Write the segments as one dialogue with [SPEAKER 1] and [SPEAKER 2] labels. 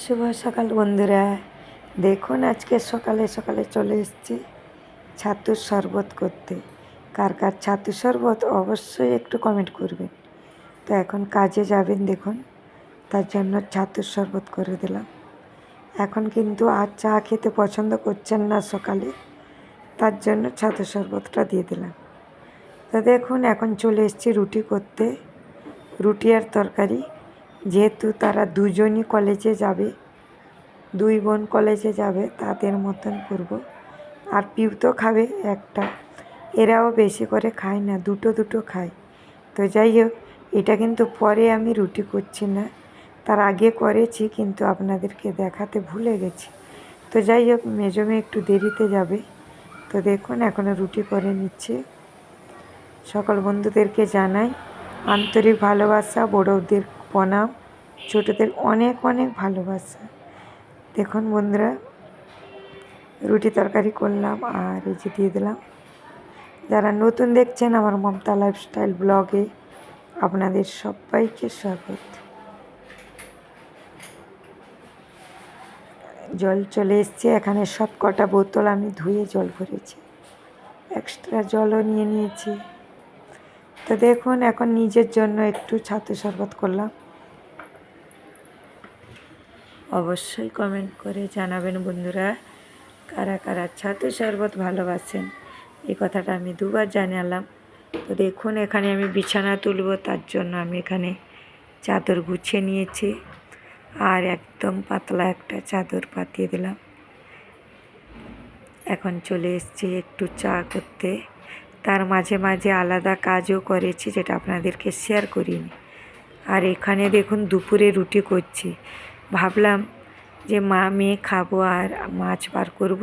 [SPEAKER 1] শুভ সকাল বন্ধুরা। দেখুন, আজকে সকালে সকালে চলে এসেছি ছাতুর শরবত করতে। কার কার ছাতু শরবত অবশ্যই একটু কমেন্ট করবেন। তো এখন কাজে যাবেন দেখুন, তার জন্য ছাতুর শরবত করে দিলাম। এখন কিন্তু আর চা খেতে পছন্দ করছেন না সকালে, তার জন্য ছাতু শরবতটা দিয়ে দিলাম। তো দেখুন, এখন চলে এসেছি রুটি করতে। রুটি আর তরকারি। যেহেতু তারা দুজনই কলেজে যাবে, দুই বোন কলেজে যাবে, তাদের মতন করব। আর পিউ তো খাবে একটা। এরাও বেশি করে খায় না, দুটো দুটো খায়। তো যাই হোক, এটা কিন্তু পরে আমি রুটি করছি না। তার আগে করেছি, কিন্তু আপনাদেরকে দেখাতে ভুলে গেছি। তো যাই হোক মেজো মেয়ে একটু দেরিতে যাবে। তো দেখুন এখনও রুটি করে নিচ্ছে। সকল বন্ধুদেরকে জানাই, আন্তরিক ভালোবাসা, বড়দের প্রণাম ছোটদের অনেক অনেক ভালোবাসা। দেখুন বন্ধুরা, রুটি তরকারি করলাম আর এই যে দিয়ে দিলাম। যারা নতুন দেখছেন আমার মমতা লাইফস্টাইল ব্লগে আপনাদের সবাইকে স্বাগত। জল চলে এসছে, এখানে সব কটা বোতল আমি ধুয়ে জল ভরেছি। এক্সট্রা জলও নিয়ে নিয়েছি। তো দেখুন, এখন নিজের জন্য একটু ছাতু শরবত করলাম। অবশ্যই কমেন্ট করে জানাবেন বন্ধুরা। কারা কারা ছাতু শরবত ভালোবাসেন? এই কথাটা আমি দুবার জানালাম। তো দেখুন, এখানে আমি বিছানা তুলব, তার জন্য আমি এখানে চাদর গুছিয়ে নিয়েছি। আর একদম পাতলা একটা চাদর পাতিয়ে দিলাম। এখন চলে এসেছি একটু চা করতে। তার মাঝে মাঝে আলাদা কাজও করেছি, যেটা আপনাদেরকে শেয়ার করিনি। আর এখানে দেখুন, দুপুরে রুটি করছি। ভাবলাম যে মা, মেয়ে খাব আর মাছ বার করব।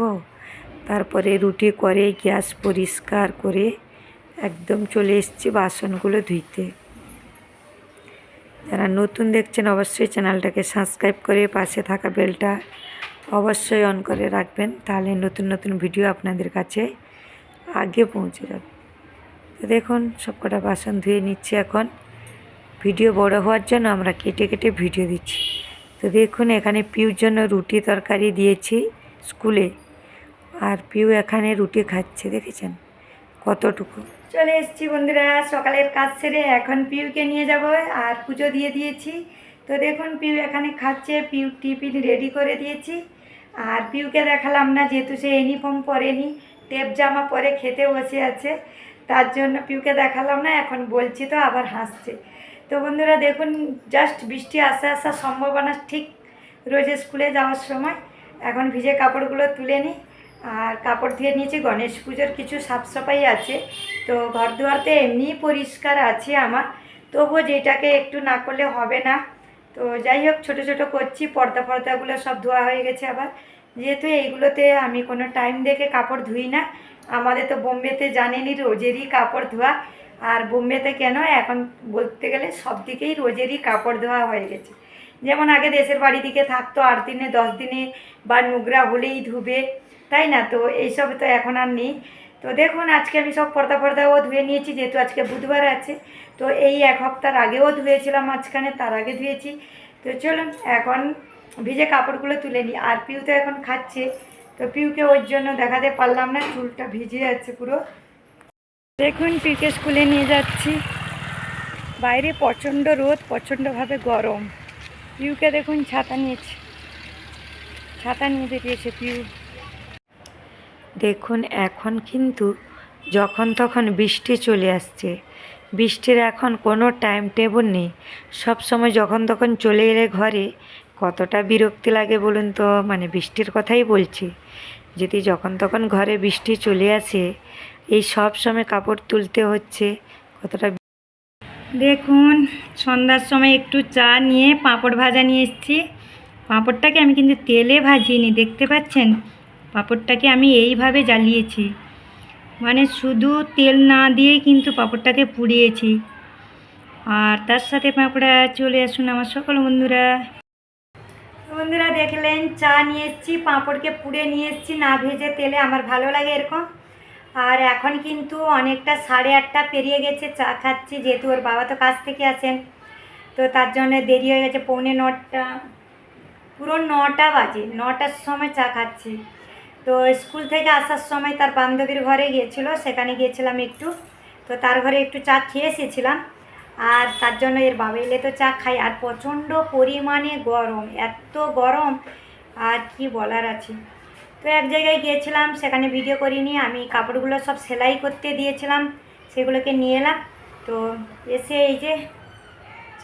[SPEAKER 1] তারপরে রুটি করে, গ্যাস পরিষ্কার করে একদম চলে এসেছি বাসনগুলো ধুইতে। যারা নতুন দেখছেন অবশ্যই চ্যানেলটাকে সাবস্ক্রাইব করে পাশে থাকা বেলটা অবশ্যই অন করে রাখবেন, তাহলে নতুন নতুন ভিডিও আপনাদের কাছে আগে পৌঁছে যাবে। তো দেখুন, সবকটা বাসন ধুয়ে নিচ্ছি এখন। ভিডিও বড় হওয়ার জন্য আমরা কেটে কেটে ভিডিও দিচ্ছি। তো দেখুন, এখানে পিউর জন্য রুটি তরকারি দিয়েছি স্কুলে। আর পিউ এখানে রুটি খাচ্ছে, দেখেছেন? কতটুকু। চলে এসছি বন্ধুরা, সকালের কাজ সেরে এখন পিউকে নিয়ে যাব আর পুজো দিয়ে দিয়েছি। তো দেখুন, পিউ এখানে খাচ্ছে, পিউ টিফিন রেডি করে দিয়েছি। আর পিউকে দেখালাম না, যেহেতু সে ইউনিফর্ম পরেনি, টেপ জামা পরে খেতে বসে আছে। তার জন্য পিউকে দেখালাম না, এখন বলছি তো আবার হাসছে। তো বন্ধুরা দেখুন জাস্ট বৃষ্টি আসা আসার সম্ভাবনা ঠিক রোজ স্কুলে যাওয়ার সময়। এখন ভিজে কাপড়গুলো তুলে নিই আর কাপড় ধুয়ে নিয়েছি। গণেশ পুজোর কিছু সাফসাফাই আছে। তো ঘর দুয়ারতে এমনিই পরিষ্কার আছে আমার। তবুও যেটাকে একটু না করলে হবে না। তো যাই হোক, ছোটো ছোটো করছি, পর্দা পর্দাগুলো সব ধোয়া হয়ে গেছে আবার। যেহেতু এইগুলোতে আমি কোনো টাইম দেখে কাপড় ধুই না, আমাদের তো বোম্বেতে জানেনই রোজেরই কাপড় ধোয়া। আর বোম্বেতে কেন? এখন বলতে গেলে সব দিকেই রোজেরই কাপড় ধোয়া হয়ে গেছে। যেমন আগে দেশের বাড়ি দিকে থাকতো আট দিনে, দশ দিনে বা নোংরা হলেই ধুবে, তাই না? তো এইসব তো এখন আর নেই। তো দেখুন, আজকে আমি সব পর্দা পর্দাও ধুয়ে নিয়েছি, যেহেতু আজকে বুধবার আছে। তো এই এক সপ্তাহ আগেও ধুয়েছিলাম মাঝখানে, তার আগে ধুয়েছি। তো চলুন, এখন ভিজে কাপড়গুলো তুলে নিই। আর পিউ তো এখন খাচ্ছে। তো পিউকে ওর জন্য দেখাতে পারলাম না, চুলটা ভিজে যাচ্ছে পুরো। দেখুন পিউকে স্কুলে নিয়ে যাচ্ছি। বাইরে প্রচণ্ড রোদ, প্রচণ্ডভাবে গরম। পিউকে দেখুন, ছাতা নিয়েছে। ছাতা নিয়ে বেরিয়েছে পিউ। দেখুন, এখন কিন্তু যখন তখন বৃষ্টি চলে আসছে। বৃষ্টির এখন কোনো টাইম টেবল নেই। সব সময় যখন তখন চলে এলে ঘরে কতটা বিরক্তি লাগে বলুন তো? মানে বৃষ্টির কথাই বলছি। যদি যখন তখন ঘরে বৃষ্টি চলে আসে এই সব সময় কাপড় তুলতে হচ্ছে। কতটা দেখুন, সন্ধ্যার সময় একটু চা নিয়ে পাঁপড় ভাজা নিয়ে এসেছি। পাঁপড়টাকে আমি কিন্তু তেলে ভাজিনি, দেখতে পাচ্ছেন? পাঁপড়টাকে আমি এইভাবে জ্বালিয়েছি। মানে শুধু তেল না দিয়েই কিন্তু পাঁপড়টাকে পুড়িয়েছি। আর তার সাথে পাঁপড়া, চলে আসুন আমার সকল বন্ধুরা। বন্ধুরা দেখলেন, চা নিয়ে এসেছি, পাঁপড়কে পুড়ে নিয়ে এসেছি। না ভেজে তেলে আমার ভালো লাগে এরকম। আর এখন কিন্তু অনেকটা সাড়ে আটটা পেরিয়ে গেছে, চা খাচ্ছি যেহেতু ওর বাবা তো কাছ থেকে আছেন তো তার জন্য দেরি হয়ে গেছে, পৌনে নটা,
[SPEAKER 2] পুরো নটা বাজে, নটার সময় চা খাচ্ছি। তো স্কুল থেকে আসার সময় তার বান্ধবীর ঘরে গিয়েছিল, সেখানে গিয়েছিলাম একটু। তো তার ঘরে একটু চা খেয়ে এসেছিলাম। আর তার জন্য এর বাবা এলে তো চা খাই আর প্রচণ্ড পরিমাণে গরম, এত গরম, আর কি বলার আছে। তো এক জায়গায় গিয়েছিলাম, সেখানে ভিডিও করিনি, আমি কাপড়গুলো সব সেলাই করতে দিয়েছিলাম, সেগুলোকে নিয়ে এলাম। তো এসে এই যে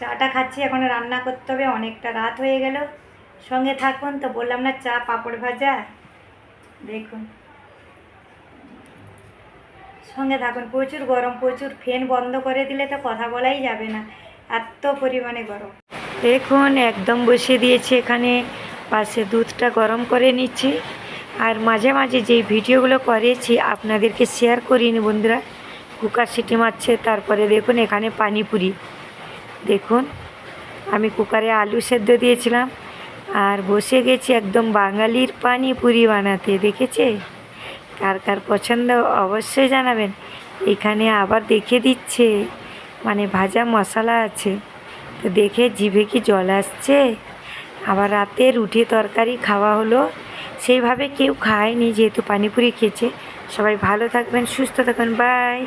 [SPEAKER 2] চাটা খাচ্ছি, এখন রান্না করতে হবে, অনেকটা রাত হয়ে গেল। সঙ্গে থাকুন, তো বললাম না, চা, পাঁপড় ভাজা, দেখুন। সঙ্গে থাকুন, প্রচুর গরম, প্রচুর ফ্যান বন্ধ করে দিলে তো কথা বলাই যাবে না, এত পরিমাণে গরম।
[SPEAKER 1] দেখুন, একদম বসিয়ে দিয়েছি এখানে, পাশে দুধটা গরম করে নিচ্ছি। আর মাঝে মাঝে যেই ভিডিওগুলো করেছি, আপনাদেরকে শেয়ার করিনি বন্ধুরা। কুকার সিটি মারছে, তারপরে দেখুন এখানে পানিপুরি। দেখুন, আমি কুকারে আলু সেদ্ধ দিয়েছিলাম, আর বসে গেছি একদম বাঙালির পানিপুরি বানাতে, দেখেছে? কার কার পছন্দ অবশ্যই জানাবেন। এখানে আবার দেখে দিচ্ছে মানে ভাজা মশলা আছে। তো দেখে জিভে কি জল আসছে? আবার রাতে রুটি তরকারি খাওয়া হলো সেইভাবে কেউ খায়নি যেহেতু পানিপুরি খেয়েছে। সবাই ভালো থাকবেন সুস্থ থাকবেন বাই।